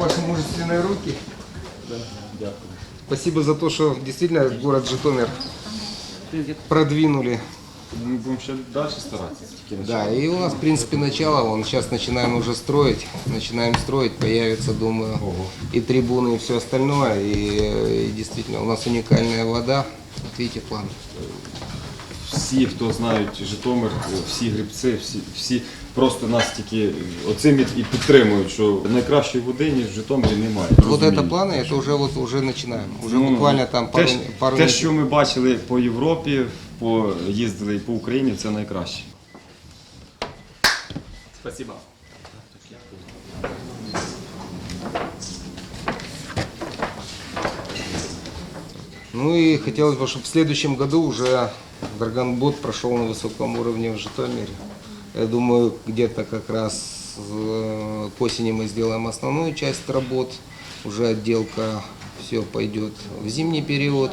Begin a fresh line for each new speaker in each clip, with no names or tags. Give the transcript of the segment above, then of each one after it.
ваши мужественные руки. Спасибо за то, что действительно город Житомир продвинули.
Будемо ще далі старатися. Тільки
Да, и у нас, в принципе, начало. Вон сейчас начинаем уже строить. Начинаем строить, появится, думаю, и трибуны, и все остальное. И, э, и действительно, у нас уникальная вода. Вот видите план.
всі, хто знають Житомир, всі грибці, всі, всі просто нас тільки оцим і і підтримують, що найкращої води, ніж в Житомирі немає.
Вот
Розуміють.
это планы, это уже вот уже начинаем. Уже
Ну,
буквально там пару,
те,
пару
те,
недель.
що ми бачили по Європі, по їздили і по Україні, це найкраще.
Спасибо.
Ну и хотелось бы, чтобы в следующем году уже Драгонбот прошел на высоком уровне в Житомире. Я думаю, где-то как раз э, к осени мы сделаем основную часть работ. Уже отделка все пойдет в зимний период.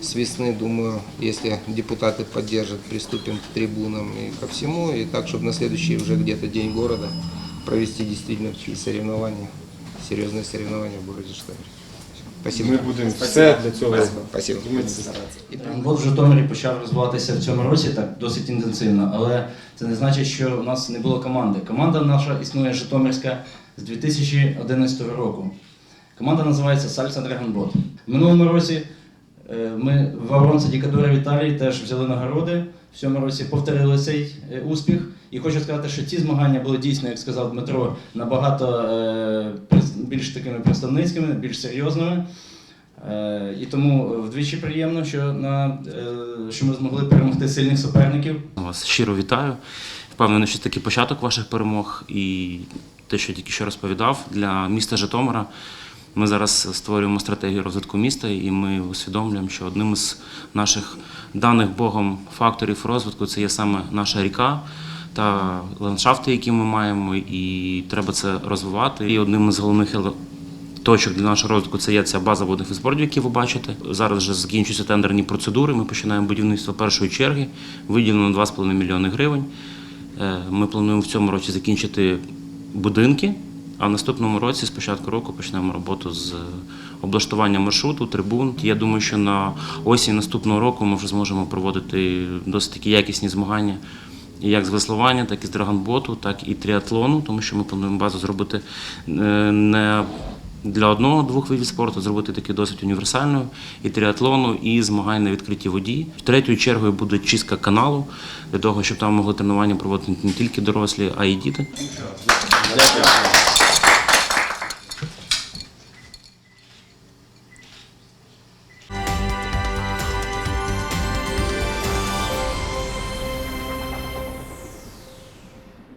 С весны, думаю, если депутаты поддержат, приступим к трибунам и ко всему. И так, чтобы на следующий уже где-то день города провести действительно такие соревнования, серьезные соревнования в городе Житомире. Спасибо.
Ми будемо все для цього
Спасибо.
Драгонбот в Житомирі почав розвиватися в цьому році так досить інтенсивно, але це не значить, що у нас не було команди. Команда наша існує Житомирська з 2011 року. Команда називається Сальса Драгонбот. В минулому році е, ми в Авронці Дікадора в Італії теж взяли нагороди. В цьому році повторили цей е, успіх. І хочу сказати, що ці змагання були дійсно, як сказав Дмитро, набагато е, більш такими представницькими, більш серйозними. Е, І тому вдвічі приємно, що, на, е, що ми змогли перемогти сильних суперників.
Вас щиро вітаю. Впевнений, що такий початок ваших перемог і те, що тільки що розповідав, для міста Житомира. Ми зараз створюємо стратегію розвитку міста, і ми усвідомлюємо, що одним із наших даних Богом факторів розвитку це є саме наша ріка та ландшафти, які ми маємо, і треба це розвивати. І одним із головних точок для нашого розвитку це є ця база водних відспортів, які ви бачите. Зараз вже закінчуються тендерні процедури. Ми починаємо будівництво першої черги. Виділено 2,5 мільйони гривень. Е, Ми плануємо в цьому році закінчити будинки, а в наступному році, з початку року, почнемо роботу з облаштування маршруту, трибун. Я думаю, що на осінь наступного року ми вже зможемо проводити досить такі якісні змагання. Як з веслування, так і з драгонботу, так і тріатлону, тому що ми плануємо базу зробити е, не для одного-двох видів спорту, зробити таки досить універсальною і тріатлону, і змагань на відкритій воді. Третьою чергою буде чистка каналу для того, щоб там могли тренування проводити не тільки дорослі, а й діти.
Дякую.